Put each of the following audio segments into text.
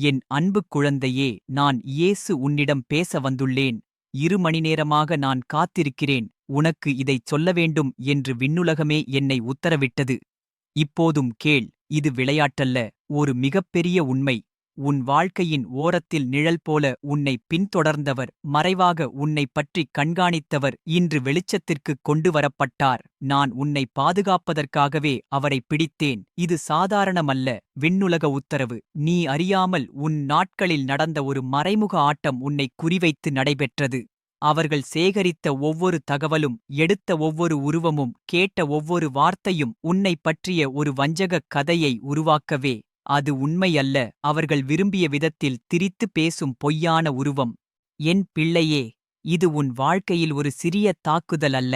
என் அன்பு குழந்தையே நான் இயேசு உன்னிடம் பேச வந்துள்ளேன். இரு மணி நேரமாக நான் காத்திருக்கிறேன். உனக்கு இதைச் சொல்ல வேண்டும் என்று விண்ணுலகமே என்னை உத்தரவிட்டது. இப்போதும் கேள் இது விளையாட்டல்ல ஒரு மிகப்பெரிய உண்மை. உன் வாழ்க்கையின் ஓரத்தில் நிழல் போல உன்னை பின்தொடர்ந்தவர் மறைவாக உன்னை பற்றி கண்காணித்தவர் இன்று வெளிச்சத்திற்குக் கொண்டு வரப்பட்டார். நான் உன்னை பாதுகாப்பதற்காகவே அவரை பிடித்தேன். இது சாதாரணமல்ல விண்ணுலக உத்தரவு. நீ அறியாமல் உன் நாட்களில் நடந்த ஒரு மறைமுக ஆட்டம் உன்னை குறிவைத்து நடைபெற்றது. அவர்கள் சேகரித்த ஒவ்வொரு தகவலும் எடுத்த ஒவ்வொரு உருவமும் கேட்ட ஒவ்வொரு வார்த்தையும் உன்னை பற்றிய ஒரு வஞ்சகக் கதையை உருவாக்கவே. அது உண்மையல்ல. அவர்கள் விரும்பிய விதத்தில் திரித்து பேசும் பொய்யான உருவம். என் பிள்ளையே இது உன் வாழ்க்கையில் ஒரு சிறிய தாக்குதல் அல்ல.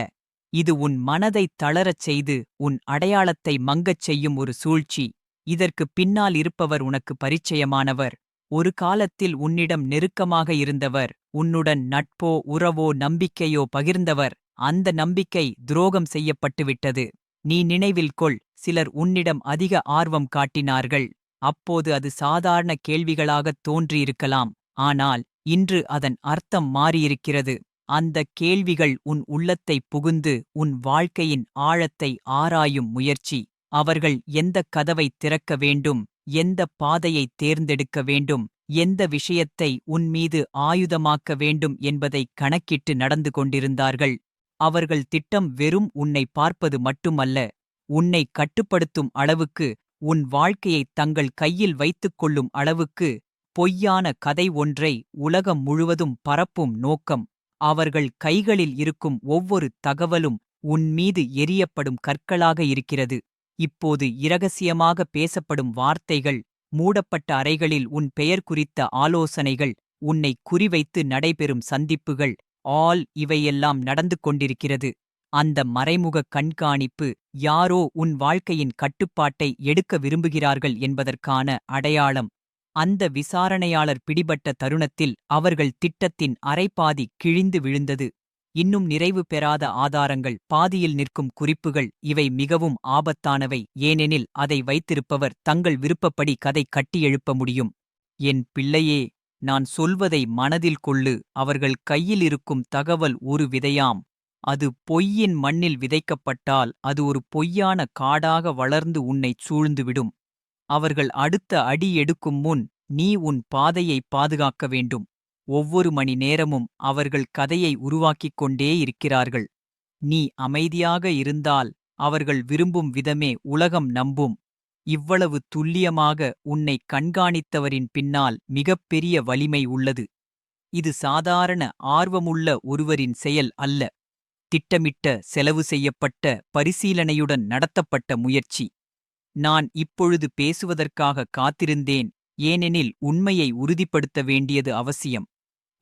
இது உன் மனதைத் தளரச் செய்து உன் அடையாளத்தை மங்கச் செய்யும் ஒரு சூழ்ச்சி. இதற்குப் பின்னால் இருப்பவர் உனக்கு பரிச்சயமானவர். ஒரு காலத்தில் உன்னிடம் நெருக்கமாக இருந்தவர். உன்னுடன் நட்போ உறவோ நம்பிக்கையோ பகிர்ந்தவர். அந்த நம்பிக்கை துரோகம் செய்யப்பட்டுவிட்டது. நீ நினைவில் கொள் சிலர் உன்னிடம் அதிக ஆர்வம் காட்டினார்கள். அப்போது அது சாதாரண கேள்விகளாகத் தோன்றியிருக்கலாம். ஆனால் இன்று அதன் அர்த்தம் மாறியிருக்கிறது. அந்த கேள்விகள் உன் உள்ளத்தை புகுந்து உன் வாழ்க்கையின் ஆழத்தை ஆராயும் முயற்சி. அவர்கள் எந்த கதவை திறக்க வேண்டும் எந்த பாதையை தேர்ந்தெடுக்க வேண்டும் எந்த விஷயத்தை உன் மீது ஆயுதமாக்க வேண்டும் என்பதை கணக்கிட்டு நடந்து கொண்டிருந்தார்கள். அவர்கள் திட்டம் வெறும் உன்னை பார்ப்பது மட்டுமல்ல உன்னை கட்டுப்படுத்தும் அளவுக்கு உன் வாழ்க்கையைத் தங்கள் கையில் வைத்துக் கொள்ளும் அளவுக்கு பொய்யான கதை ஒன்றை உலகம் முழுவதும் பரப்பும் நோக்கம். அவர்கள் கைகளில் இருக்கும் ஒவ்வொரு தகவலும் உன் மீது எரியப்படும் கற்களாக இருக்கிறது. இப்போது இரகசியமாக பேசப்படும் வார்த்தைகள் மூடப்பட்ட அறைகளில் உன் பெயர் குறித்த ஆலோசனைகள் உன்னை குறிவைத்து நடைபெறும் சந்திப்புகள் ஆல் இவையெல்லாம் நடந்து கொண்டிருக்கிறது. அந்த மறைமுக கண்காணிப்பு யாரோ உன் வாழ்க்கையின் கட்டுப்பாட்டை எடுக்க விரும்புகிறார்கள் என்பதற்கான அடையாளம். அந்த விசாரணையாளர் பிடிபட்ட தருணத்தில் அவர்கள் திட்டத்தின் அரைப்பாதி கிழிந்து விழுந்தது. இன்னும் நிறைவு பெறாத ஆதாரங்கள் பாதியில் நிற்கும் குறிப்புகள் இவை மிகவும் ஆபத்தானவை. ஏனெனில் அதை வைத்திருப்பவர் தங்கள் விருப்பப்படி கதை கட்டியெழுப்ப முடியும். என் பிள்ளையே நான் சொல்வதை மனதில் கொள்ளு. அவர்கள் கையில் இருக்கும் தகவல் ஒரு விதையாம். அது பொய்யின் மண்ணில் விதைக்கப்பட்டால் அது ஒரு பொய்யான காடாக வளர்ந்து உன்னைச் சூழ்ந்துவிடும். அவர்கள் அடுத்த அடி எடுக்கும் முன் நீ உன் பாதையை பாதுகாக்க வேண்டும். ஒவ்வொரு மணி நேரமும் அவர்கள் கதையை உருவாக்கிக் கொண்டே இருக்கிறார்கள். நீ அமைதியாக இருந்தால் அவர்கள் விரும்பும் விதமே உலகம் நம்பும். இவ்வளவு துல்லியமாக உன்னை கண்காணித்தவரின் பின்னால் மிகப்பெரிய வலிமை உள்ளது. இது சாதாரண ஆர்வமுள்ள ஒருவரின் செயல் அல்ல. திட்டமிட்ட செலவு செய்யப்பட்ட பரிசீலனையுடன் நடத்தப்பட்ட முயற்சி. நான் இப்பொழுது பேசுவதற்காக காத்திருந்தேன் ஏனெனில் உண்மையை உறுதிப்படுத்த வேண்டியது அவசியம்.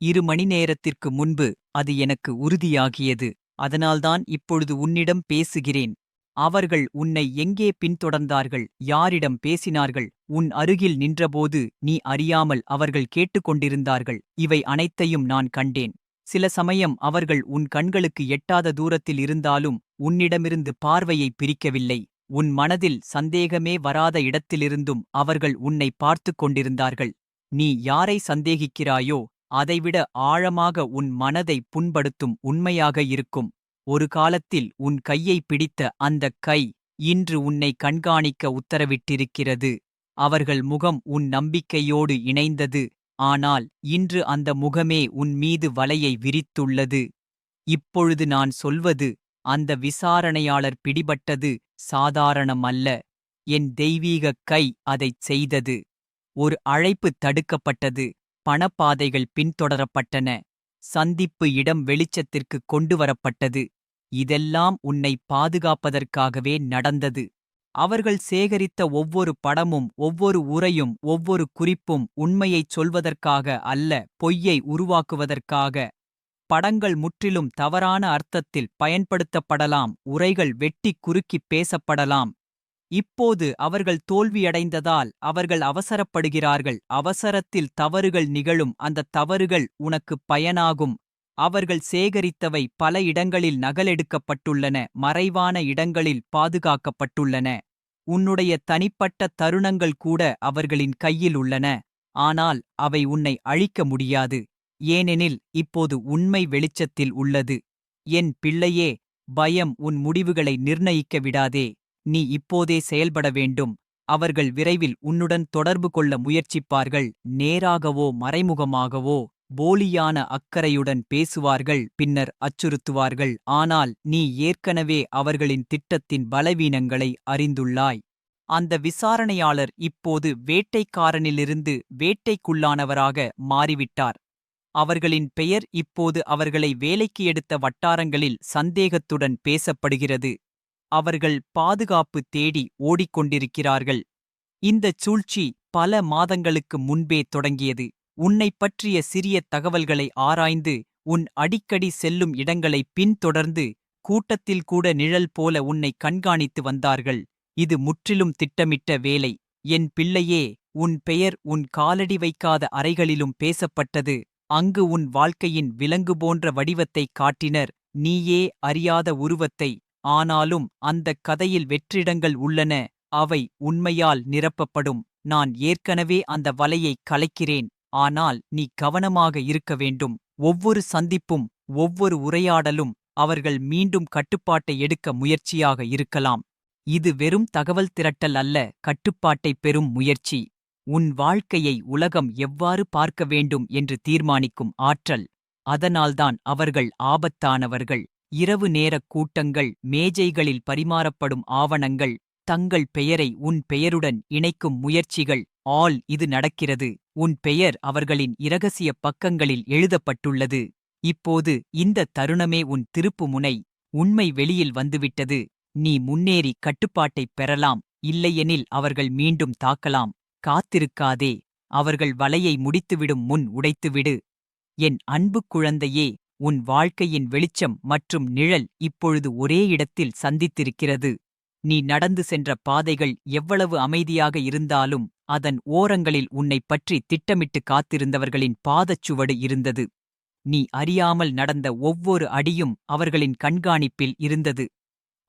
இரு மணி நேரத்திற்கு முன்பு அது எனக்கு உறுதியாகியது அதனால்தான் இப்பொழுது உன்னிடம் பேசுகிறேன். அவர்கள் உன்னை எங்கே பின்தொடர்ந்தார்கள் யாரிடம் பேசினார்கள் உன் அருகில் நின்றபோது நீ அறியாமல் அவர்கள் கேட்டுக்கொண்டிருந்தார்கள் இவை அனைத்தையும் நான் கண்டேன். சில சமயம் அவர்கள் உன் கண்களுக்கு எட்டாத தூரத்தில் இருந்தாலும் உன்னிடமிருந்து பார்வையை பிரிக்கவில்லை. உன் மனதில் சந்தேகமே வராத இடத்திலிருந்தும் அவர்கள் உன்னை பார்த்துக் கொண்டிருந்தார்கள். நீ யாரை சந்தேகிக்கிறாயோ அதைவிட ஆழமாக உன் மனதை புண்படுத்தும் உண்மையாக இருக்கும். ஒரு காலத்தில் உன் கையை பிடித்த அந்தக் கை இன்று உன்னை கண்காணிக்க உத்தரவிட்டிருக்கிறது. அவர்கள் முகம் உன் நம்பிக்கையோடு இணைந்தது. ஆனால் இன்று அந்த முகமே உன் மீது வலையை விரித்துள்ளது. இப்பொழுது நான் சொல்வது அந்த விசாரணையாளர் பிடிபட்டது சாதாரணமல்ல. என் தெய்வீகக் கை அதைச் செய்தது. ஒரு அழைப்பு தடுக்கப்பட்டது. பணப்பாதைகள் பின்தொடரப்பட்டன. சந்திப்பு இடம் வெளிச்சத்திற்கு கொண்டு வரப்பட்டது இதெல்லாம் உன்னை பாதுகாப்பதற்காகவே நடந்தது. அவர்கள் சேகரித்த ஒவ்வொரு படமும் ஒவ்வொரு உரையும் ஒவ்வொரு குறிப்பும் உண்மையைச் சொல்வதற்காக அல்ல பொய்யை உருவாக்குவதற்காக. படங்கள் முற்றிலும் தவறான அர்த்தத்தில் பயன்படுத்தப்படலாம் உரைகள் வெட்டிக் குறுக்கிப் பேசப்படலாம். இப்போது அவர்கள் தோல்வியடைந்ததால் அவர்கள் அவசரப்படுகிறார்கள் அவசரத்தில் தவறுகள் நிகழும் அந்த தவறுகள் உனக்குப் பயனாகும் அவர்கள் சேகரித்தவை பல இடங்களில் நகலெடுக்கப்பட்டுள்ளன மறைவான இடங்களில் பாதுகாக்கப்பட்டுள்ளன. உன்னுடைய தனிப்பட்ட தருணங்கள் கூட அவர்களின் கையில் உள்ளன ஆனால் அவை உன்னை அழிக்க முடியாது. ஏனெனில் இப்போது உண்மை வெளிச்சத்தில் உள்ளது. என் பிள்ளையே பயம் உன் முடிவுகளை நிர்ணயிக்க விடாதே. நீ இப்போதே செயல்பட வேண்டும். அவர்கள் விரைவில் உன்னுடன் தொடர்பு கொள்ள முயற்சிப்பார்கள். நேராகவோ மறைமுகமாகவோ. போலியான அக்கறையுடன் பேசுவார்கள் பின்னர் அச்சுறுத்துவார்கள். ஆனால் நீ ஏற்கனவே அவர்களின் திட்டத்தின் பலவீனங்களை அறிந்துள்ளாய். அந்த விசாரணையாளர் இப்போது வேட்டைக்காரனிலிருந்து வேட்டைக்குள்ளானவராக மாறிவிட்டார். அவர்களின் பெயர் இப்போது அவர்களை வேலைக்கு எடுத்த வட்டாரங்களில் சந்தேகத்துடன் பேசப்படுகிறது. அவர்கள் பாதுகாப்பு தேடி ஓடிக்கொண்டிருக்கிறார்கள். இந்தச் சூழ்ச்சி பல மாதங்களுக்கு முன்பே தொடங்கியது. உன்னைப் பற்றிய சிறிய தகவல்களை ஆராய்ந்து உன் அடிக்கடி செல்லும் இடங்களை பின்தொடர்ந்து கூட்டத்தில் கூட நிழல் போல உன்னை கண்காணித்து வந்தார்கள். இது முற்றிலும் திட்டமிட்ட வேலை. என் பிள்ளையே உன் பெயர் உன் காலடி வைக்காத அறைகளிலும் பேசப்பட்டது. அங்கு உன் வாழ்க்கையின் விலங்கு போன்ற வடிவத்தைக் காட்டினர். நீயே அறியாத உருவத்தை. ஆனாலும் அந்தக் கதையில் வெற்றிடங்கள் உள்ளன. அவை உண்மையால் நிரப்பப்படும். நான் ஏற்கனவே அந்த வலையைக் கலைக்கிறேன். ஆனால் நீ கவனமாக இருக்க வேண்டும். ஒவ்வொரு சந்திப்பும் ஒவ்வொரு உரையாடலும் அவர்கள் மீண்டும் கட்டுப்பாட்டை எடுக்க முயற்சியாக இருக்கலாம். இது வெறும் தகவல் திரட்டல் அல்ல கட்டுப்பாட்டைப் பெறும் முயற்சி. உன் வாழ்க்கையை உலகம் எவ்வாறு பார்க்க வேண்டும் என்று தீர்மானிக்கும் ஆற்றல். அதனால்தான் அவர்கள் ஆபத்தானவர்கள். இரவு நேரக் கூட்டங்கள் மேஜைகளில் பரிமாறப்படும் ஆவணங்கள் தங்கள் பெயரை உன் பெயருடன் இணைக்கும் முயற்சிகள் ஆல் இது நடக்கிறது. உன் பெயர் அவர்களின் இரகசிய பக்கங்களில் எழுதப்பட்டுள்ளது. இப்போது இந்த தருணமே உன் திருப்புமுனை உண்மை வெளியில் வந்துவிட்டது. நீ முன்னேறி கட்டுப்பாட்டைப் பெறலாம். இல்லையெனில் அவர்கள் மீண்டும் தாக்கலாம். காத்திருக்காதே. அவர்கள் வலையை முடித்துவிடும் முன் உடைத்துவிடு. என் அன்பு குழந்தையே உன் வாழ்க்கையின் வெளிச்சம் மற்றும் நிழல் இப்பொழுது ஒரே இடத்தில் சந்தித்திருக்கிறது. நீ நடந்து சென்ற பாதைகள் எவ்வளவு அமைதியாக இருந்தாலும் அதன் ஓரங்களில் உன்னைப் பற்றி திட்டமிட்டு காத்திருந்தவர்களின் பாதச்சுவடு இருந்தது. நீ அறியாமல் நடந்த ஒவ்வொரு அடியும் அவர்களின் கண்காணிப்பில் இருந்தது.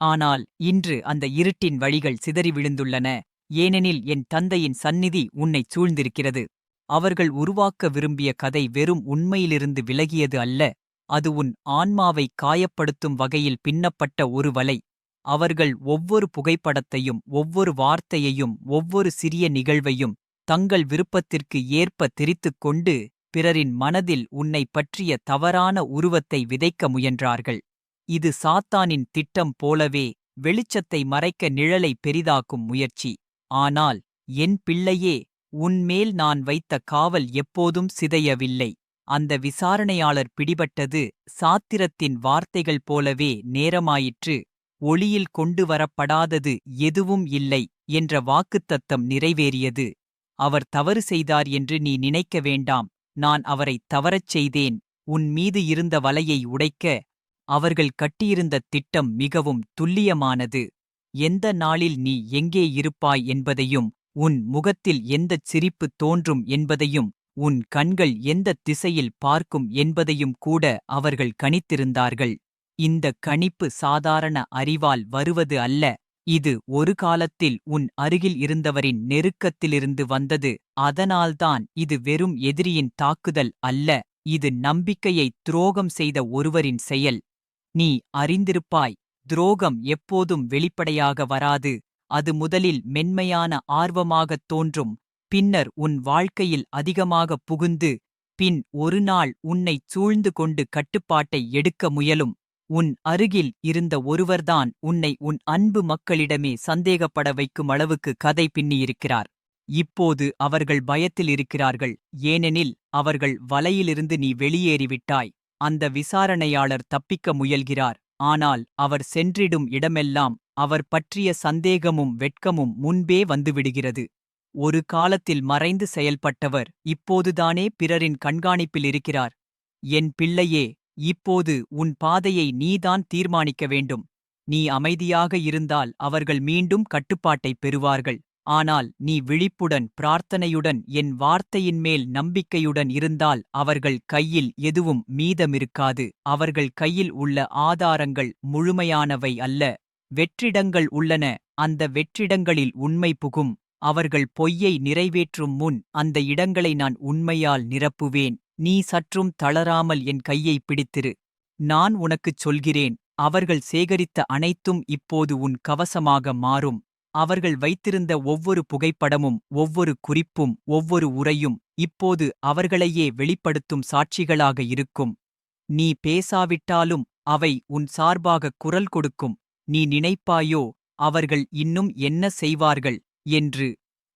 ஆனால் இன்று அந்த இருட்டின் வழிகள் சிதறி விழுந்துள்ளன. ஏனெனில் என் தந்தையின் சந்நிதி உன்னைச் சூழ்ந்திருக்கிறது. அவர்கள் உருவாக்க விரும்பிய கதை வெறும் உண்மையிலிருந்து விலகியது அல்ல. அது உன் ஆன்மாவை காயப்படுத்தும் வகையில் பின்னப்பட்ட ஒரு வலை. அவர்கள் ஒவ்வொரு புகைப்படத்தையும் ஒவ்வொரு வார்த்தையையும் ஒவ்வொரு சிறிய நிகழ்வையும் தங்கள் விருப்பத்திற்கு ஏற்ப திரித்துக் கொண்டு பிறரின் மனதில் உன்னை பற்றிய தவறான உருவத்தை விதைக்க முயன்றார்கள். இது சாத்தானின் திட்டம் போலவே வெளிச்சத்தை மறைக்க நிழலை பெரிதாக்கும் முயற்சி. ஆனால் என் பிள்ளையே உன்மேல் நான் வைத்த காவல் எப்போதும் சிதையவில்லை. அந்த விசாரணையாளர் பிடிபட்டது சாத்திரத்தின் வார்த்தைகள் போலவே நேரமாயிற்று. ஒளியில் கொண்டு வரப்படாதது எதுவும் இல்லை என்ற வாக்குத்தத்தம் நிறைவேறியது. அவர் தவறு செய்தார் என்று நீ நினைக்க வேண்டாம் நான் அவரை தவறச் செய்தேன் உன் மீது இருந்த வலையை உடைக்க அவர்கள் கட்டியிருந்த திட்டம் மிகவும் துல்லியமானது. எந்த நாளில் நீ எங்கே இருப்பாய் என்பதையும் உன் முகத்தில் எந்தச் சிரிப்பு தோன்றும் என்பதையும் உன் கண்கள் எந்த திசையில் பார்க்கும் என்பதையும் கூட அவர்கள் கணித்திருந்தார்கள். இந்த கணிப்பு சாதாரண அறிவால் வருவது அல்ல. இது ஒரு காலத்தில் உன் அருகில் இருந்தவரின் நெருக்கத்திலிருந்து வந்தது. அதனால்தான் இது வெறும் எதிரியின் தாக்குதல் அல்ல. இது நம்பிக்கையை துரோகம் செய்த ஒருவரின் செயல். நீ அறிந்திருப்பாய். துரோகம் எப்போதும் வெளிப்படையாக வராது. அது முதலில் மென்மையான ஆர்வமாகத் தோன்றும். பின்னர் உன் வாழ்க்கையில் அதிகமாக புகுந்து பின் ஒரு நாள் உன்னைச் சூழ்ந்து கொண்டு கட்டுப்பாட்டை எடுக்க முயலும். உன் அருகில் இருந்த ஒருவர்தான் உன்னை உன் அன்பு மக்களிடமே சந்தேகப்பட வைக்கும் அளவுக்கு கதை பின்னியிருக்கிறார். இப்போது அவர்கள் பயத்தில் இருக்கிறார்கள். ஏனெனில் அவர்கள் வலையிலிருந்து நீ வெளியேறிவிட்டாய். அந்த விசாரணையாளர் தப்பிக்க முயல்கிறார். ஆனால் அவர் சென்றிடும் இடமெல்லாம் அவர் பற்றிய சந்தேகமும் வெட்கமும் முன்பே வந்துவிடுகிறது. ஒரு காலத்தில் மறைந்து செயல்பட்டவர் இப்போதுதானே பிறரின் கண்காணிப்பில் இருக்கிறார். என் பிள்ளையே இப்போது உன் பாதையை நீதான் தீர்மானிக்க வேண்டும். நீ அமைதியாக இருந்தால் அவர்கள் மீண்டும் கட்டுப்பாட்டைப் பெறுவார்கள். ஆனால் நீ விழிப்புடன் பிரார்த்தனையுடன் என் வார்த்தையின் மேல் நம்பிக்கையுடன் இருந்தால் அவர்கள் கையில் எதுவும் மீதமிருக்காது. அவர்கள் கையில் உள்ள ஆதாரங்கள் முழுமையானவை அல்ல. வெற்றிடங்கள் உள்ளன. அந்த வெற்றிடங்களில் உண்மை புகும். அவர்கள் பொய்யை நிறைவேற்றும் முன் அந்த இடங்களை நான் உண்மையால் நிரப்புவேன். நீ சற்றும் தளராமல் என் கையை பிடித்திரு. நான் உனக்குச் சொல்கிறேன் அவர்கள் சேகரித்த அனைத்தும் இப்போது உன் கவசமாக மாறும். அவர்கள் வைத்திருந்த ஒவ்வொரு புகைப்படமும் ஒவ்வொரு குறிப்பும் ஒவ்வொரு உரையும் இப்போது அவர்களையே வெளிப்படுத்தும் சாட்சிகளாக இருக்கும். நீ பேசாவிட்டாலும் அவை உன் சார்பாக குரல் கொடுக்கும். நீ நினைப்பாயோ அவர்கள் இன்னும் என்ன செய்வார்கள்? என்று.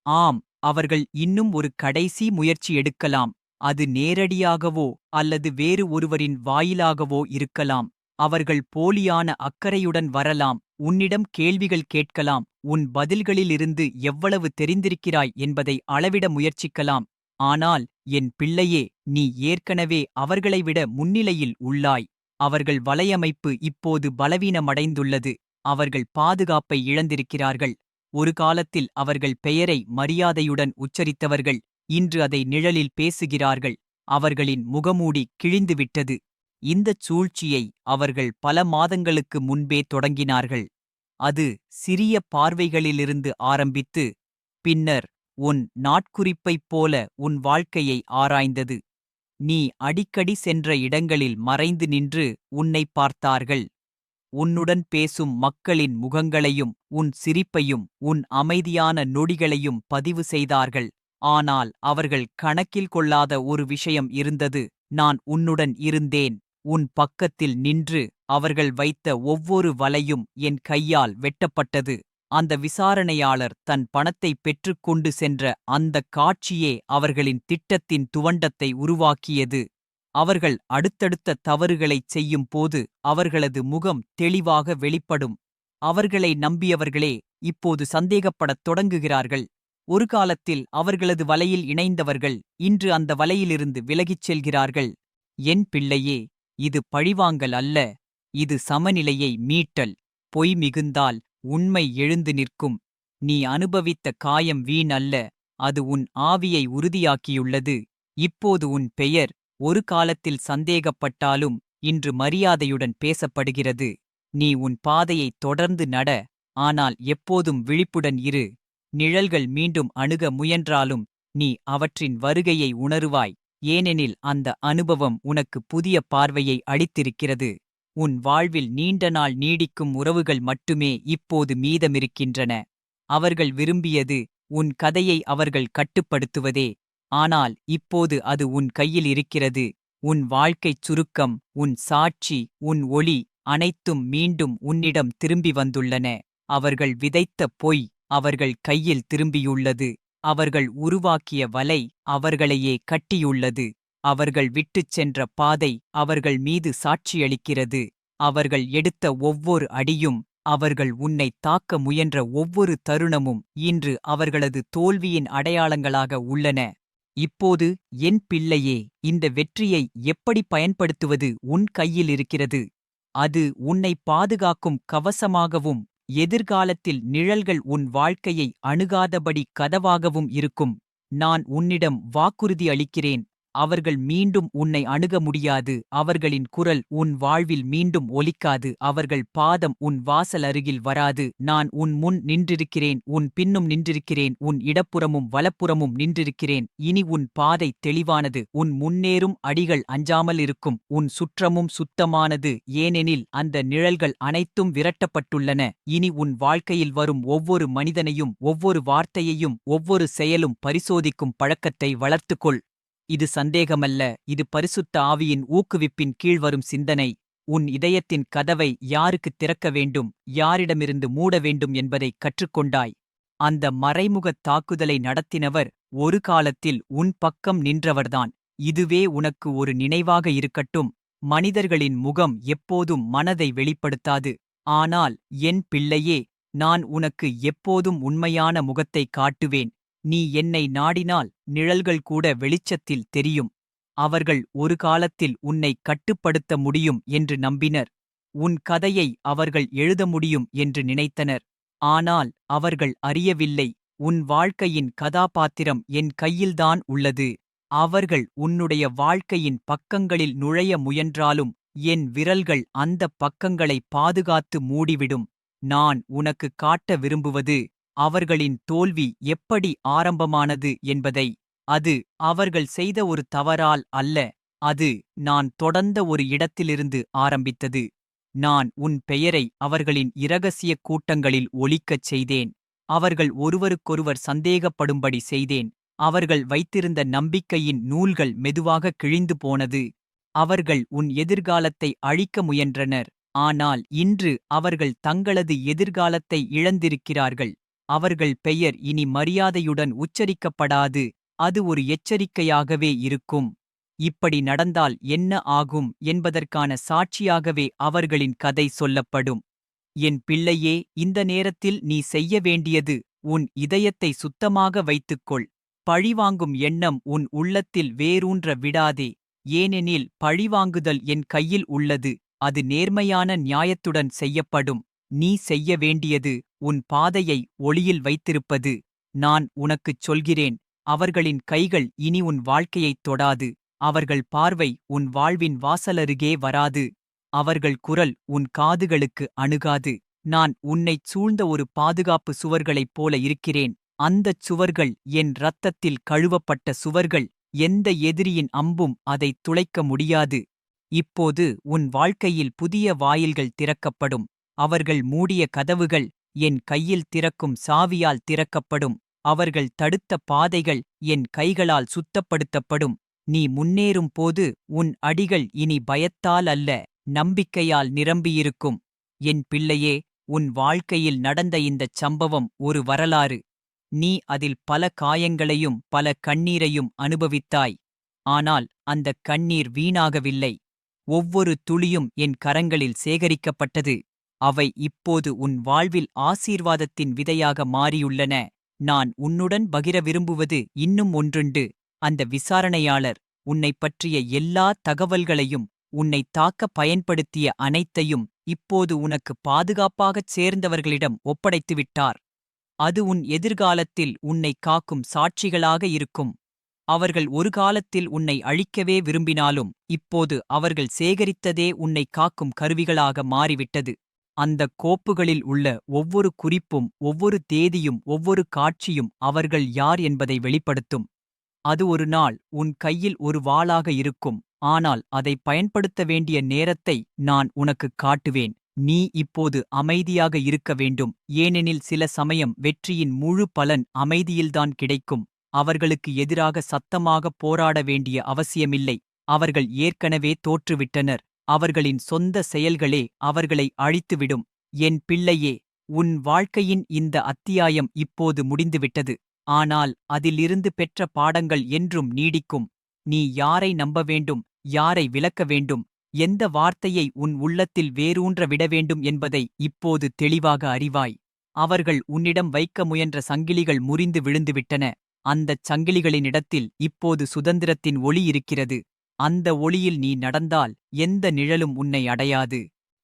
ஆம் அவர்கள் இன்னும் ஒரு கடைசி முயற்சி எடுக்கலாம். அது நேரடியாகவோ அல்லது வேறு ஒருவரின் வாயிலாகவோ இருக்கலாம். அவர்கள் போலியான அக்கறையுடன் வரலாம். உன்னிடம் கேள்விகள் கேட்கலாம். உன் பதில்களிலிருந்து எவ்வளவு தெரிந்திருக்கிறாய் என்பதை அளவிட முயற்சிக்கலாம். ஆனால் என் பிள்ளையே நீ ஏற்கனவே அவர்களைவிட முன்னிலையில் உள்ளாய். அவர்கள் வலையமைப்பு இப்போது பலவீனமடைந்துள்ளது. அவர்கள் பாதுகாப்பை இழந்திருக்கிறார்கள். ஒரு காலத்தில் அவர்கள் பெயரை மரியாதையுடன் உச்சரித்தவர்கள். இன்று அதை நிழலில் பேசுகிறார்கள். அவர்களின் முகமூடி கிழிந்துவிட்டது. இந்தச் சூழ்ச்சியை அவர்கள் பல மாதங்களுக்கு முன்பே தொடங்கினார்கள். அது சிறிய பார்வைகளிலிருந்து ஆரம்பித்து பின்னர் உன் நாட்குறிப்பைப் போல உன் வாழ்க்கையை ஆராய்ந்தது. நீ அடிக்கடி சென்ற இடங்களில் மறைந்து நின்று உன்னை பார்த்தார்கள். உன்னுடன் பேசும் மக்களின் முகங்களையும் உன் சிரிப்பையும் உன் அமைதியான நொடிகளையும் பதிவு செய்தார்கள். ஆனால் அவர்கள் கணக்கில் கொள்ளாத ஒரு விஷயம் இருந்தது. நான் உன்னுடன் இருந்தேன். உன் பக்கத்தில் நின்று அவர்கள் வைத்த ஒவ்வொரு வலையும் என் கையால் வெட்டப்பட்டது. அந்த விசாரணையாளர் தன் பணத்தை பெற்றுக்கொண்டு சென்ற அந்தக் காட்சியே அவர்களின் திட்டத்தின் துவண்டத்தை உருவாக்கியது. அவர்கள் அடுத்தடுத்த தவறுகளைச் செய்யும் போது அவர்களது முகம் தெளிவாக வெளிப்படும். அவர்களை நம்பியவர்களே இப்போது சந்தேகப்படத் தொடங்குகிறார்கள். ஒரு காலத்தில் அவர்களது வலையில் இணைந்தவர்கள் இன்று அந்த வலையிலிருந்து விலகிச் செல்கிறார்கள். என் பிள்ளையே இது பழிவாங்கல் அல்ல. இது சமநிலையை மீட்டல். பொய் மிகுந்தால் உண்மை எழுந்து நிற்கும். நீ அனுபவித்த காயம் வீண் அல்ல. அது உன் ஆவியை உறுதியாக்கியுள்ளது. இப்போது உன் பெயர் ஒரு காலத்தில் சந்தேகப்பட்டாலும் இன்று மரியாதையுடன் பேசப்படுகிறது. நீ உன் பாதையைத் தொடர்ந்து நட. ஆனால் எப்போதும் விழிப்புடன் இரு. நிழல்கள் மீண்டும் அணுக முயன்றாலும் நீ அவற்றின் வருகையை உணருவாய். ஏனெனில் அந்த அனுபவம் உனக்கு புதிய பார்வையை அளித்திருக்கிறது. உன் வாழ்வில் நீண்ட நாள் நீடிக்கும் உறவுகள் மட்டுமே இப்போது மீதமிருக்கின்றன. அவர்கள் விரும்பியது உன் கதையை அவர்கள் கட்டுப்படுத்துவதே. ஆனால் இப்போது அது உன் கையில் இருக்கிறது. உன் வாழ்க்கைச் சுருக்கம் உன் சாட்சி உன் ஒளி அனைத்தும் மீண்டும் உன்னிடம் திரும்பி வந்துள்ளன. அவர்கள் விதைத்த பொய் அவர்கள் கையில் திரும்பியுள்ளது. அவர்கள் உருவாக்கிய வலை அவர்களையே கட்டியுள்ளது. அவர்கள் விட்டுச் சென்ற பாதை அவர்கள் மீது சாட்சியளிக்கிறது. அவர்கள் எடுத்த ஒவ்வொரு அடியும் அவர்கள் உன்னை தாக்க முயன்ற ஒவ்வொரு தருணமும் இன்று அவர்களது தோல்வியின் அடையாளங்களாக உள்ளன. இப்போது என் பிள்ளையே இந்த வெற்றியை எப்படி பயன்படுத்துவது உன் கையில் இருக்கிறது? அது உன்னை பாதுகாக்கும் கவசமாகவும் எதிர்காலத்தில் நிழல்கள் உன் வாழ்க்கையை அணுகாதபடி கதவாகவும் இருக்கும். நான் உன்னிடம் வாக்குறுதி அளிக்கிறேன். அவர்கள் மீண்டும் உன்னை அணுக முடியாது. அவர்களின் குரல் உன் வாழ்வில் மீண்டும் ஒலிக்காது. அவர்கள் பாதம் உன் வாசல் அருகில் வராது. நான் உன் முன் நின்றிருக்கிறேன். உன் பின்னும் நின்றிருக்கிறேன். உன் இடப்புறமும் வலப்புறமும் நின்றிருக்கிறேன். இனி உன் பாதை தெளிவானது. உன் முன்னேறும் அடிகள் அஞ்சாமல் இருக்கும். உன் சுற்றமும் சுத்தமானது. ஏனெனில் அந்த நிழல்கள் அனைத்தும் விரட்டப்பட்டுள்ளன. இனி உன் வாழ்க்கையில் வரும் ஒவ்வொரு மனிதனையும் ஒவ்வொரு வார்த்தையையும் ஒவ்வொரு செயலும் பரிசோதிக்கும் பழக்கத்தை வளர்த்துக்கொள். இது சந்தேகமல்ல. இது பரிசுத்த ஆவியின் ஊக்குவிப்பின் கீழ் வரும் சிந்தனை. உன் இதயத்தின் கதவை யாருக்குத் திறக்க வேண்டும்? யாரிடமிருந்து மூட வேண்டும் என்பதை கற்றுக்கொண்டாய். அந்த மறைமுகத் தாக்குதலை நடத்தினவர் ஒரு காலத்தில் உன் பக்கம் நின்றவர்தான். இதுவே உனக்கு ஒரு நினைவாக இருக்கட்டும். மனிதர்களின் முகம் எப்போதும் மனதை வெளிப்படுத்தாது. ஆனால் என் பிள்ளையே நான் உனக்கு எப்போதும் உண்மையான முகத்தை காட்டுவேன். நீ என்னை நாடினால் நிழல்கள் கூட வெளிச்சத்தில் தெரியும். அவர்கள் ஒரு காலத்தில் உன்னை கட்டுப்படுத்த முடியும் என்று நம்பினர். உன் கதையை அவர்கள் எழுத முடியும் என்று நினைத்தனர். ஆனால் அவர்கள் அறியவில்லை. உன் வாழ்க்கையின் கதாபாத்திரம் என் கையில்தான் உள்ளது. அவர்கள் உன்னுடைய வாழ்க்கையின் பக்கங்களில் நுழைய முயன்றாலும் என் விரல்கள் அந்தப் பக்கங்களை பாதுகாத்து மூடிவிடும். நான் உனக்கு காட்ட விரும்புவது அவர்களின் தோல்வி எப்படி ஆரம்பமானது என்பதை அது அவர்கள் செய்த ஒரு தவறால் அல்ல அது நான் தொடர்ந்த ஒரு இடத்திலிருந்து ஆரம்பித்தது. நான் உன் பெயரை அவர்களின் இரகசிய கூட்டங்களில் ஒலிக்கச் செய்தேன். அவர்கள் ஒருவருக்கொருவர் சந்தேகப்படும்படி செய்தேன். அவர்கள் வைத்திருந்த நம்பிக்கையின் நூல்கள் மெதுவாக கிழிந்து போனது. அவர்கள் உன் எதிர்காலத்தை அழிக்க முயன்றனர். ஆனால் இன்று அவர்கள் தங்களது எதிர்காலத்தை இழந்திருக்கிறார்கள். அவர்கள் பெயர் இனி மரியாதையுடன் உச்சரிக்கப்படாது அது ஒரு எச்சரிக்கையாகவே இருக்கும். இப்படி நடந்தால் என்ன ஆகும் என்பதற்கான சாட்சியாகவே அவர்களின் கதை சொல்லப்படும். என் பிள்ளையே இந்த நேரத்தில் நீ செய்ய வேண்டியது உன் இதயத்தை சுத்தமாக வைத்துக்கொள். பழிவாங்கும் எண்ணம் உன் உள்ளத்தில் வேரூன்ற விடாதே. ஏனெனில் பழிவாங்குதல் என் கையில் உள்ளது அது நேர்மையான நியாயத்துடன் செய்யப்படும். நீ செய்ய வேண்டியது உன் பாதையை ஒளியில் வைத்திருப்பது நான் உனக்குச் சொல்கிறேன். அவர்களின் கைகள் இனி உன் வாழ்க்கையைத் தொடாது. அவர்கள் பார்வை உன் வாழ்வின் வாசலருகே வராது. அவர்கள் குரல் உன் காதுகளுக்கு அணுகாது. நான் உன்னைச் சூழ்ந்த ஒரு பாதுகாப்பு சுவர்களைப் போல இருக்கிறேன். அந்தச் சுவர்கள் என் இரத்தத்தில் கழுவப்பட்ட சுவர்கள். எந்த எதிரியின் அம்பும் அதைத் துளைக்க முடியாது. இப்போது உன் வாழ்க்கையில் புதிய வாயில்கள் திறக்கப்படும். அவர்கள் மூடிய கதவுகள் என் கையில் திறக்கும் சாவியால் திறக்கப்படும். அவர்கள் தடுத்த பாதைகள் என் கைகளால் சுத்தப்படுத்தப்படும். நீ முன்னேறும் போது உன் அடிகள் இனி பயத்தால் அல்ல நம்பிக்கையால் நிரம்பியிருக்கும். என் பிள்ளையே உன் வாழ்க்கையில் நடந்த இந்தச் சம்பவம் ஒரு வரலாறு. நீ அதில் பல காயங்களையும் பல கண்ணீரையும் அனுபவித்தாய். ஆனால் அந்தக் கண்ணீர் வீணாகவில்லை. ஒவ்வொரு துளியும் என் கரங்களில் சேகரிக்கப்பட்டது. அவை இப்போது உன் வாழ்வில் ஆசீர்வாதத்தின் விதையாக மாறியுள்ளன. நான் உன்னுடன் பகிர விரும்புவது இன்னும் ஒன்றுண்டு. அந்த விசாரணையாளர் உன்னைப் பற்றிய எல்லா தகவல்களையும் உன்னை தாக்க பயன்படுத்திய அனைத்தையும் இப்போது உனக்கு பாதுகாப்பாகச் சேர்ந்தவர்களிடம் ஒப்படைத்துவிட்டார் அது உன் எதிர்காலத்தில் உன்னை காக்கும் சாட்சிகளாக இருக்கும். அவர்கள் ஒரு காலத்தில் உன்னை அழிக்கவே விரும்பினாலும் இப்போது அவர்கள் சேகரித்ததே உன்னை காக்கும் கருவிகளாக மாறிவிட்டது. அந்தக் கோப்புகளில் உள்ள ஒவ்வொரு குறிப்பும் ஒவ்வொரு தேதியும் ஒவ்வொரு காட்சியும் அவர்கள் யார் என்பதை வெளிப்படுத்தும். அது ஒரு நாள் உன் கையில் ஒரு வாளாக இருக்கும். ஆனால் அதை பயன்படுத்த வேண்டிய நேரத்தை நான் உனக்குக் காட்டுவேன். நீ இப்போது அமைதியாக இருக்க வேண்டும். ஏனெனில் சில சமயம் வெற்றியின் முழு பலன் அமைதியில்தான் கிடைக்கும். அவர்களுக்கு எதிராக சத்தமாக போராட வேண்டிய அவசியமில்லை. அவர்கள் ஏற்கனவே தோற்றுவிட்டனர். அவர்களின் சொந்த செயல்களே அவர்களை அழித்துவிடும். என் பிள்ளையே உன் வாழ்க்கையின் இந்த அத்தியாயம் இப்போது முடிந்துவிட்டது. ஆனால் அதிலிருந்து பெற்ற பாடங்கள் என்றும் நீடிக்கும். நீ யாரை நம்ப வேண்டும் யாரை விளக்க வேண்டும் எந்த வார்த்தையை உன் உள்ளத்தில் வேரூன்ற விட வேண்டும் என்பதை இப்போது தெளிவாக அறிவாய். அவர்கள் உன்னிடம் வைக்க முயன்ற சங்கிலிகள் முறிந்து விழுந்துவிட்டன. அந்தச் சங்கிலிகளினிடத்தில் இப்போது சுதந்திரத்தின் ஒளி இருக்கிறது. அந்த ஒளியில் நீ நடந்தால் எந்த நிழலும் உன்னை அடையாது.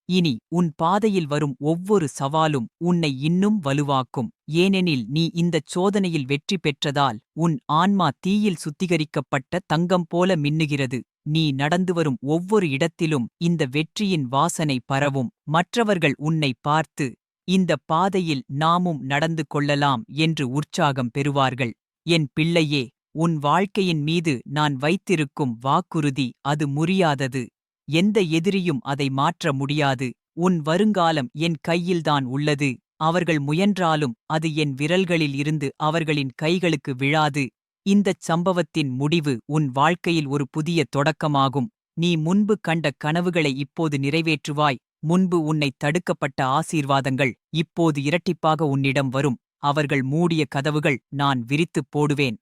இனி உன் பாதையில் வரும் ஒவ்வொரு சவாலும் உன்னை இன்னும் வலுவாக்கும். ஏனெனில் நீ இந்தச் சோதனையில் வெற்றி பெற்றதால் உன் ஆன்மா தீயில் சுத்திகரிக்கப்பட்ட தங்கம் போல மின்னுகிறது. நீ நடந்து வரும் ஒவ்வொரு இடத்திலும் இந்த வெற்றியின் வாசனை பரவும். மற்றவர்கள் உன்னை பார்த்து இந்த பாதையில் நாமும் நடந்து கொள்ளலாம் என்று உற்சாகம் பெறுவார்கள். என் பிள்ளையே உன் வாழ்க்கையின் மீது நான் வைத்திருக்கும் வாக்குறுதி அது முறியாதது. எந்த எதிரியும் அதை மாற்ற முடியாது. உன் வருங்காலம் என் கையில்தான் உள்ளது. அவர்கள் முயன்றாலும் அது என் விரல்களில் இருந்து அவர்களின் கைகளுக்கு விழாது. இந்தச் சம்பவத்தின் முடிவு உன் வாழ்க்கையில் ஒரு புதிய தொடக்கமாகும். நீ முன்பு கண்ட கனவுகளை இப்போது நிறைவேற்றுவாய். முன்பு உன்னை தடுக்கப்பட்ட ஆசீர்வாதங்கள் இப்போது இரட்டிப்பாக உன்னிடம் வரும். அவர்கள் மூடிய கதவுகள் நான் விரித்துப் போடுவேன்.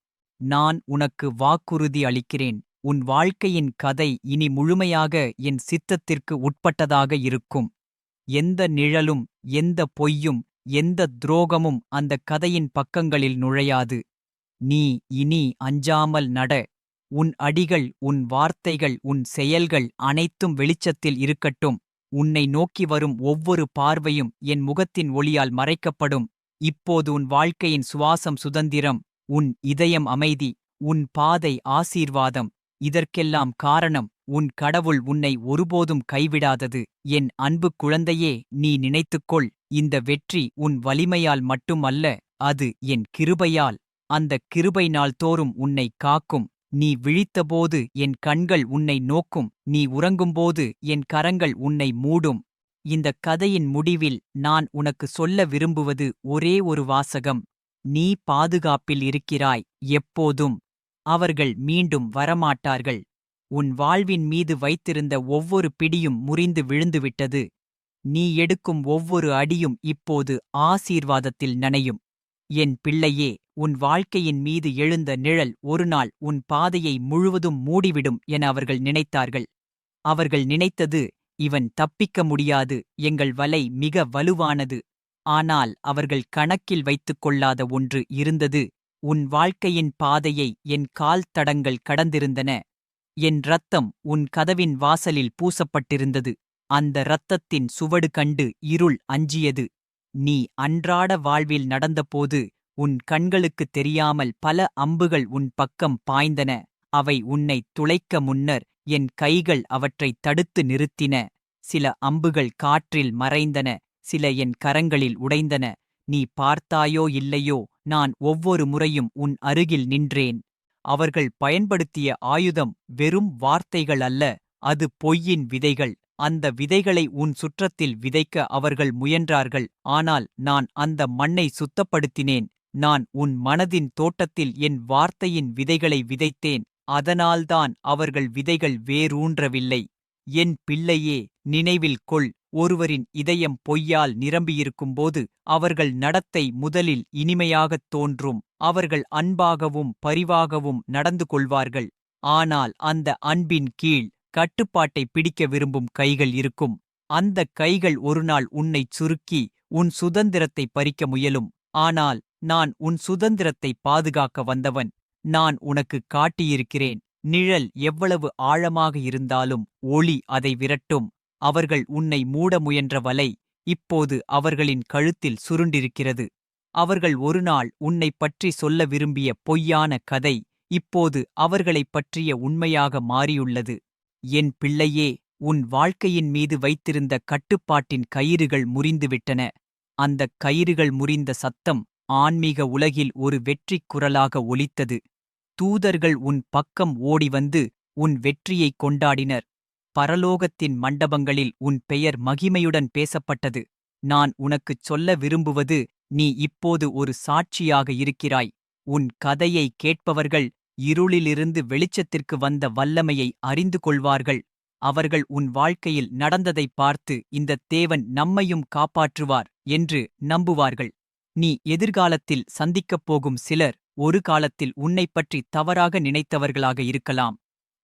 நான் உனக்கு வாக்குறுதி அளிக்கிறேன். உன் வாழ்க்கையின் கதை இனி முழுமையாக என் சித்தத்திற்கு உட்பட்டதாக இருக்கும். எந்த நிழலும் எந்த பொய்யும் எந்த துரோகமும் அந்த கதையின் பக்கங்களில் நுழையாது. நீ இனி அஞ்சாமல் நட. உன் அடிகள் உன் வார்த்தைகள் உன் செயல்கள் அனைத்தும் வெளிச்சத்தில் இருக்கட்டும். உன்னை நோக்கி வரும் ஒவ்வொரு பார்வையும் என் முகத்தின் ஒளியால் மறைக்கப்படும். இப்போது உன் வாழ்க்கையின் சுவாசம் சுதந்திரம். உன் இதயம் அமைதி உன் பாதை ஆசீர்வாதம். இதற்கெல்லாம் காரணம் உன் கடவுள் உன்னை ஒருபோதும் கைவிடாதது. என் அன்பு குழந்தையே நீ நினைத்துக்கொள் இந்த வெற்றி உன் வலிமையால் மட்டுமல்ல அது என் கிருபையால். அந்த கிருபை நாள்தோறும் உன்னை காக்கும். நீ விழித்தபோது என் கண்கள் உன்னை நோக்கும். நீ உறங்கும்போது என் கரங்கள் உன்னை மூடும். இந்த கதையின் முடிவில் நான் உனக்கு சொல்ல விரும்புவது ஒரே ஒரு வாசகம். நீ பாதுகாப்பில் இருக்கிறாய் எப்போதும். அவர்கள் மீண்டும் வரமாட்டார்கள். உன் வாழ்வின் மீது வைத்திருந்த ஒவ்வொரு பிடியும் முறிந்து விழுந்துவிட்டது. நீ எடுக்கும் ஒவ்வொரு அடியும் இப்போது ஆசீர்வாதத்தில் நனையும். என் பிள்ளையே உன் வாழ்க்கையின் மீது எழுந்த நிழல் ஒருநாள் உன் பாதையை முழுவதும் மூடிவிடும் என அவர்கள் நினைத்தார்கள். அவர்கள் நினைத்தது இவன் தப்பிக்க முடியாது. எங்கள் வலை மிக வலுவானது. ஆனால் அவர்கள் கணக்கில் வைத்துக் கொள்ளாத ஒன்று இருந்தது உன் வாழ்க்கையின் பாதையை என் கால் தடங்கள் கடந்திருந்தன என் ரத்தம் உன் கதவின் வாசலில் பூசப்பட்டிருந்தது அந்த இரத்தத்தின் சுவடு கண்டு இருள் அஞ்சியது நீ அன்றாட வாழ்வில் நடந்தபோது உன் கண்களுக்குத் தெரியாமல் பல அம்புகள் உன் பக்கம் பாய்ந்தன அவை உன்னை துளைக்க முன்னர் என் கைகள் அவற்றைத் தடுத்து நிறுத்தின சில அம்புகள் காற்றில் மறைந்தன சில என் கரங்களில் உடைந்தன. நீ பார்த்தாயோ இல்லையோ நான் ஒவ்வொரு முறையும் உன் அருகில் நின்றேன். அவர்கள் பயன்படுத்திய ஆயுதம் வெறும் வார்த்தைகள் அல்ல அது பொய்யின் விதைகள். அந்த விதைகளை உன் சுற்றத்தில் விதைக்க அவர்கள் முயன்றார்கள். ஆனால் நான் அந்த மண்ணை சுத்தப்படுத்தினேன். நான் உன் மனதின் தோட்டத்தில் என் வார்த்தையின் விதைகளை விதைத்தேன். அதனால்தான் அவர்கள் விதைகள் வேரூன்றவில்லை. என் பிள்ளையே நினைவில் கொள். ஒருவரின் இதயம் பொய்யால் நிரம்பியிருக்கும்போது அவர்கள் நடத்தை முதலில் இனிமையாகத் தோன்றும் அவர்கள் அன்பாகவும் பரிவாகவும் நடந்து கொள்வார்கள். ஆனால் அந்த அன்பின் கீழ் கட்டுப்பாட்டை பிடிக்க விரும்பும் கைகள் இருக்கும். அந்தக் கைகள் ஒருநாள் உன்னைச் சுருக்கி உன் சுதந்திரத்தை பறிக்க முயலும். ஆனால் நான் உன் சுதந்திரத்தை பாதுகாக்க வந்தவன். நான் உனக்கு காட்டியிருக்கிறேன். நிழல் எவ்வளவு ஆழமாக இருந்தாலும் ஒளி அதை விரட்டும். அவர்கள் உன்னை மூட முயன்ற வலை இப்போது அவர்களின் கழுத்தில் சுருண்டிருக்கிறது. அவர்கள் ஒருநாள் உன்னைப் பற்றி சொல்ல விரும்பிய பொய்யான கதை இப்போது அவர்களைப் பற்றிய உண்மையாக மாறியுள்ளது. என் பிள்ளையே உன் வாழ்க்கையின் மீது வைத்திருந்த கட்டுப்பாட்டின் கயிறுகள் முறிந்துவிட்டன. அந்தக் கயிறுகள் முறிந்த சத்தம் ஆன்மீக உலகில் ஒரு வெற்றிக் குரலாக ஒலித்தது. தூதர்கள் உன் பக்கம் ஓடி வந்து உன் வெற்றியைக் கொண்டாடினர். பரலோகத்தின் மண்டபங்களில் உன் பெயர் மகிமையுடன் பேசப்பட்டது. நான் உனக்குச் சொல்ல விரும்புவது நீ இப்போது ஒரு சாட்சியாக இருக்கிறாய். உன் கதையை கேட்பவர்கள் இருளிலிருந்து வெளிச்சத்திற்கு வந்த வல்லமையை அறிந்து கொள்வார்கள். அவர்கள் உன் வாழ்க்கையில் நடந்ததைப் பார்த்து இந்தத் தேவன் நம்மையும் காப்பாற்றுவார் என்று நம்புவார்கள். நீ எதிர்காலத்தில் சந்திக்கப் போகும் சிலர் ஒரு காலத்தில் உன்னைப் பற்றி தவறாக நினைத்தவர்களாக இருக்கலாம்.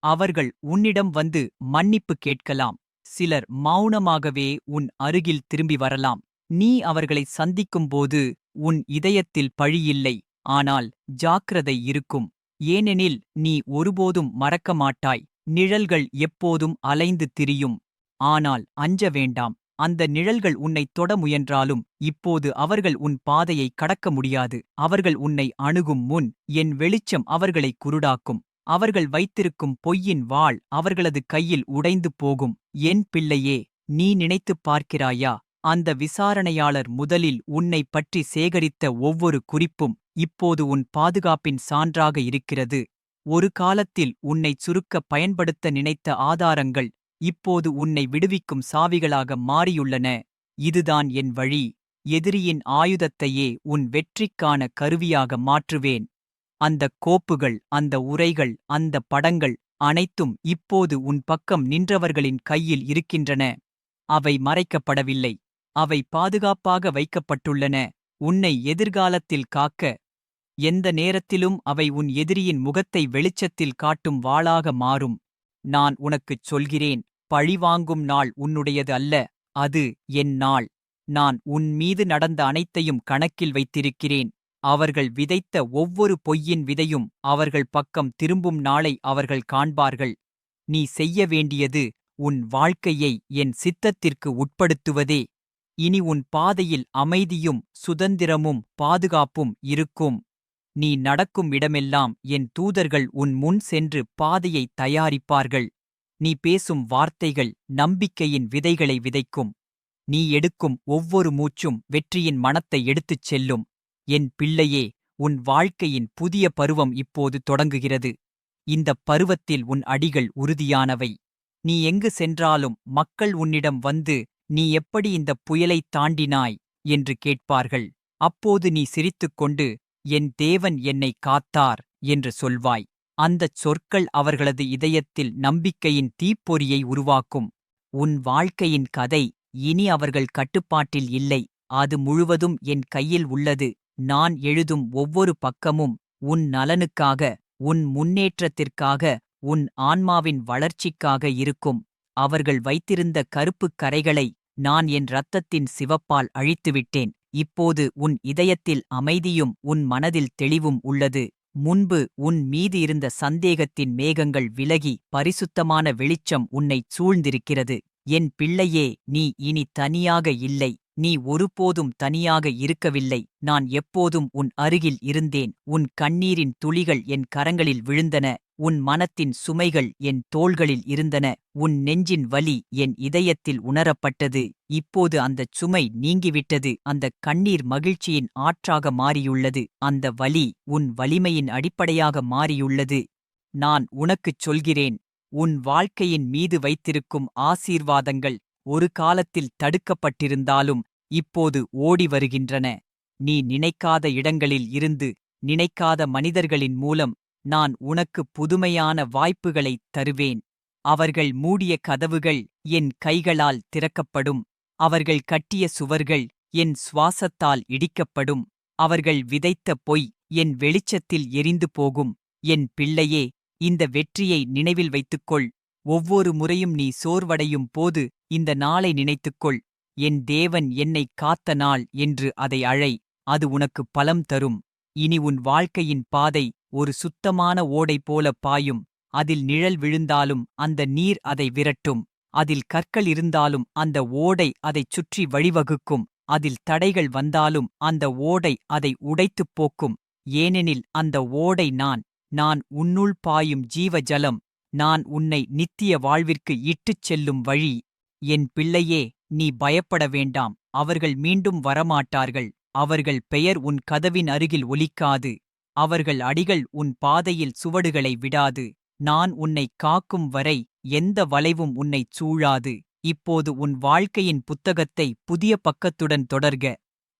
அவர்கள் உன்னிடம் வந்து மன்னிப்பு கேட்கலாம். சிலர் மௌனமாகவே உன் அருகில் திரும்பி வரலாம். நீ அவர்களை சந்திக்கும்போது உன் இதயத்தில் பழியில்லை ஆனால் ஜாக்கிரதை இருக்கும். ஏனெனில் நீ ஒருபோதும் மறக்க மாட்டாய் நிழல்கள் எப்போதும் அலைந்து திரியும். ஆனால் அஞ்ச வேண்டாம் அந்த நிழல்கள் உன்னை தொட முயன்றாலும் இப்போது அவர்கள் உன் பாதையை கடக்க முடியாது. அவர்கள் உன்னை அணுகும் முன் என் வெளிச்சம் அவர்களை குருடாக்கும். அவர்கள் வைத்திருக்கும் பொய்யின் வாள் அவர்களது கையில் உடைந்து போகும். என் பிள்ளையே நீ நினைத்துப் பார்க்கிறாயா? அந்த விசாரணையாளர் முதலில் உன்னை பற்றி சேகரித்த ஒவ்வொரு குறிப்பும் இப்போது உன் பாதுகாப்பின் சான்றாக இருக்கிறது. ஒரு காலத்தில் உன்னைச் சுருக்க பயன்படுத்த நினைத்த ஆதாரங்கள் இப்போது உன்னை விடுவிக்கும் சாவிகளாக மாறியுள்ளன. இதுதான் என் வழி. எதிரியின் ஆயுதத்தையே உன் வெற்றிக்கான கருவியாக மாற்றுவேன். அந்தக் கோப்புகள் அந்த உரைகள் அந்த படங்கள் அனைத்தும் இப்போது உன் பக்கம் நின்றவர்களின் கையில் இருக்கின்றன. அவை மறைக்கப்படவில்லை. அவை பாதுகாப்பாக வைக்கப்பட்டுள்ளன. உன்னை எதிர்காலத்தில் காக்க. எந்த நேரத்திலும் அவை உன் எதிரியின் முகத்தை வெளிச்சத்தில் காட்டும் வாளாக மாறும். நான் உனக்குச் சொல்கிறேன் பழிவாங்கும் நாள் உன்னுடையது அல்ல அது என் நாள். நான் உன் மீது நடந்த அனைத்தையும் கணக்கில் வைத்திருக்கிறேன். அவர்கள் விதைத்த ஒவ்வொரு பொய்யின் விதையும் அவர்கள் பக்கம் திரும்பும் நாளை அவர்கள் காண்பார்கள். நீ செய்ய வேண்டியது உன் வாழ்க்கையை என் சித்தத்திற்கு உட்படுத்துவதே. இனி உன் பாதையில் அமைதியும் சுதந்திரமும் பாதுகாப்பும் இருக்கும். நீ நடக்கும் இடமெல்லாம் என் தூதர்கள் உன் முன் சென்று பாதையை தயாரிப்பார்கள். நீ பேசும் வார்த்தைகள் நம்பிக்கையின் விதைகளை விதைக்கும். நீ எடுக்கும் ஒவ்வொரு மூச்சும் வெற்றியின் மனத்தை எடுத்துச் செல்லும். என் பிள்ளையே உன் வாழ்க்கையின் புதிய பருவம் இப்போது தொடங்குகிறது. இந்தப் பருவத்தில் உன் அடிகள் உறுதியானவை. நீ எங்கு சென்றாலும் மக்கள் உன்னிடம் வந்து நீ எப்படி இந்தப் புயலைத் தாண்டினாய்? என்று கேட்பார்கள். அப்போது நீ சிரித்துக்கொண்டு என் தேவன் என்னை காத்தார் என்று சொல்வாய். அந்தச் சொற்கள் அவர்களது இதயத்தில் நம்பிக்கையின் தீப்பொறியை உருவாக்கும். உன் வாழ்க்கையின் கதை இனி அவர்கள் கட்டுப்பாட்டில் இல்லை. அது முழுவதும் என் கையில் உள்ளது. நான் எழுதும் ஒவ்வொரு பக்கமும் உன் நலனுக்காக உன் முன்னேற்றத்திற்காக உன் ஆன்மாவின் வளர்ச்சிக்காக இருக்கும். அவர்கள் வைத்திருந்த கருப்புக் கரைகளை நான் என் இரத்தத்தின் சிவப்பால் அழித்துவிட்டேன். இப்போது உன் இதயத்தில் அமைதியும் உன் மனதில் தெளிவும் உள்ளது. முன்பு உன் மீது இருந்த சந்தேகத்தின் மேகங்கள் விலகி பரிசுத்தமான வெளிச்சம் உன்னைச் சூழ்ந்திருக்கிறது. என் பிள்ளையே நீ இனி தனியாக இல்லை. நீ ஒருபோதும் தனியாக இருக்கவில்லை. நான் எப்போதும் உன் அருகில் இருந்தேன். உன் கண்ணீரின் துளிகள் என் கரங்களில் விழுந்தன. உன் மனத்தின் சுமைகள் என் தோள்களில் இருந்தன. உன் நெஞ்சின் வலி என் இதயத்தில் உணரப்பட்டது. இப்போது அந்தச் சுமை நீங்கிவிட்டது. அந்தக் கண்ணீர் மகிழ்ச்சியின் ஆற்றாக மாறியுள்ளது. அந்த வலி உன் வலிமையின் அடிப்படையாக மாறியுள்ளது. நான் உனக்குச் சொல்கிறேன். உன் வாழ்க்கையின் மீது வைத்திருக்கும் ஆசீர்வாதங்கள் ஒரு காலத்தில் தடுக்கப்பட்டிருந்தாலும் இப்போது ஓடி வருகின்றன. நீ நினைக்காத இடங்களில் இருந்து நினைக்காத மனிதர்களின் மூலம் நான் உனக்கு புதுமையான வாய்ப்புகளைத் தருவேன். அவர்கள் மூடிய கதவுகள் என் கைகளால் திறக்கப்படும். அவர்கள் கட்டிய சுவர்கள் என் சுவாசத்தால் இடிக்கப்படும். அவர்கள் விதைத்த பொய் என் வெளிச்சத்தில் எரிந்து போகும். என் பிள்ளையே இந்த வெற்றியை நினைவில் வைத்துக்கொள். ஒவ்வொரு முறையும் நீ சோர்வடையும் போது இந்த நாளை நினைத்துக்கொள். என் தேவன் என்னைக் காத்த நாள் என்று அதை அழை அது உனக்கு பலம் தரும். இனி உன் வாழ்க்கையின் பாதை ஒரு சுத்தமான ஓடை போல பாயும். அதில் நிழல் விழுந்தாலும் அந்த நீர் அதை விரட்டும். அதில் கற்கள் இருந்தாலும் அந்த ஓடை அதைச் சுற்றி வழிவகுக்கும். அதில் தடைகள் வந்தாலும் அந்த ஓடை அதை உடைத்துப் போக்கும். ஏனெனில் அந்த ஓடை நான் நான் உன்னுள் பாயும் ஜீவ ஜலம் நான் உன்னை நித்திய வாழ்விற்கு இட்டுச் செல்லும் வழி. என் பிள்ளையே நீ பயப்பட வேண்டாம். அவர்கள் மீண்டும் வரமாட்டார்கள். அவர்கள் பெயர் உன் கதவின் அருகில் ஒலிக்காது. அவர்கள் அடிகள் உன் பாதையில் சுவடுகளை விடாது. நான் உன்னை காக்கும் வரை எந்த வளைவும் உன்னைச் சூழாது. இப்போது உன் வாழ்க்கையின் புத்தகத்தை புதிய பக்கத்துடன் தொடர்க.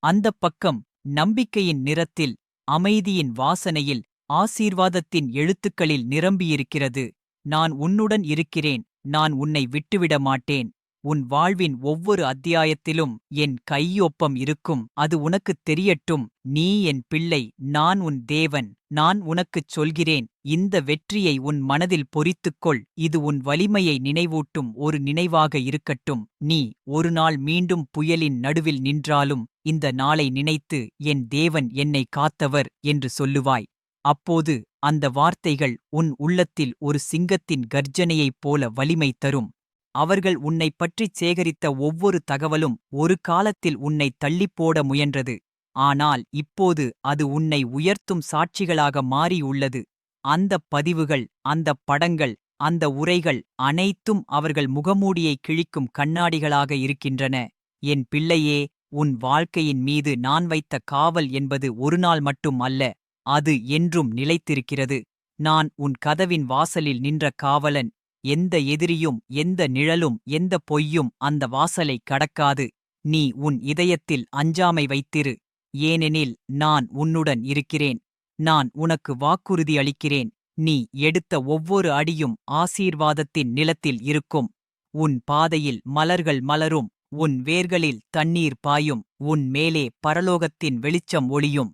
அந்தப் பக்கம் நம்பிக்கையின் நிறத்தில் அமைதியின் வாசனையில் ஆசீர்வாதத்தின் எழுத்துக்களில் நிரம்பியிருக்கிறது. நான் உன்னுடன் இருக்கிறேன். நான் உன்னை விட்டுவிட மாட்டேன் உன் வாழ்வின் ஒவ்வொரு அத்தியாயத்திலும் என் கையொப்பம் இருக்கும். அது உனக்குத் தெரியட்டும். நீ என் பிள்ளை. நான் உன் தேவன். நான் உனக்குச் சொல்கிறேன். இந்த வெற்றியை உன் மனதில் பொறித்துக்கொள். இது உன் வலிமையை நினைவூட்டும். ஒரு நினைவாக இருக்கட்டும். நீ ஒரு நாள் மீண்டும் புயலின் நடுவில் நின்றாலும் இந்த நாளை நினைத்து என் தேவன் என்னை காத்தவர் என்று சொல்லுவாய். அப்போது அந்த வார்த்தைகள் உன் உள்ளத்தில் ஒரு சிங்கத்தின் கர்ஜனையைப் போல வலிமை தரும். அவர்கள் உன்னைப் பற்றிச் சேகரித்த ஒவ்வொரு தகவலும் ஒரு காலத்தில் உன்னைத் தள்ளிப்போட முயன்றது. ஆனால் இப்போது அது உன்னை உயர்த்தும் சாட்சிகளாக மாறியுள்ளது. அந்தப் பதிவுகள் அந்தப் படங்கள் அந்த உரைகள் அனைத்தும் அவர்கள் முகமூடியை கிழிக்கும் கண்ணாடிகளாக இருக்கின்றன. என் பிள்ளையே உன் வாழ்க்கையின் மீது நான் வைத்த காவல் என்பது ஒருநாள் மட்டும் அல்ல அது என்றும் நிலைத்திருக்கிறது. நான் உன் கதவின் வாசலில் நின்ற காவலன் எந்த எதிரியும் எந்த நிழலும் எந்த பொய்யும் அந்த வாசலைக் கடக்காது. நீ உன் இதயத்தில் அஞ்சாமை வைத்திரு. ஏனெனில் நான் உன்னுடன் இருக்கிறேன். நான் உனக்கு வாக்குறுதி அளிக்கிறேன். நீ எடுத்த ஒவ்வொரு அடியும் ஆசீர்வாதத்தின் நிலத்தில் இருக்கும். உன் பாதையில் மலர்கள் மலரும். உன் வேர்களில் தண்ணீர் பாயும். உன் மேலே பரலோகத்தின் வெளிச்சம் ஒளியும்.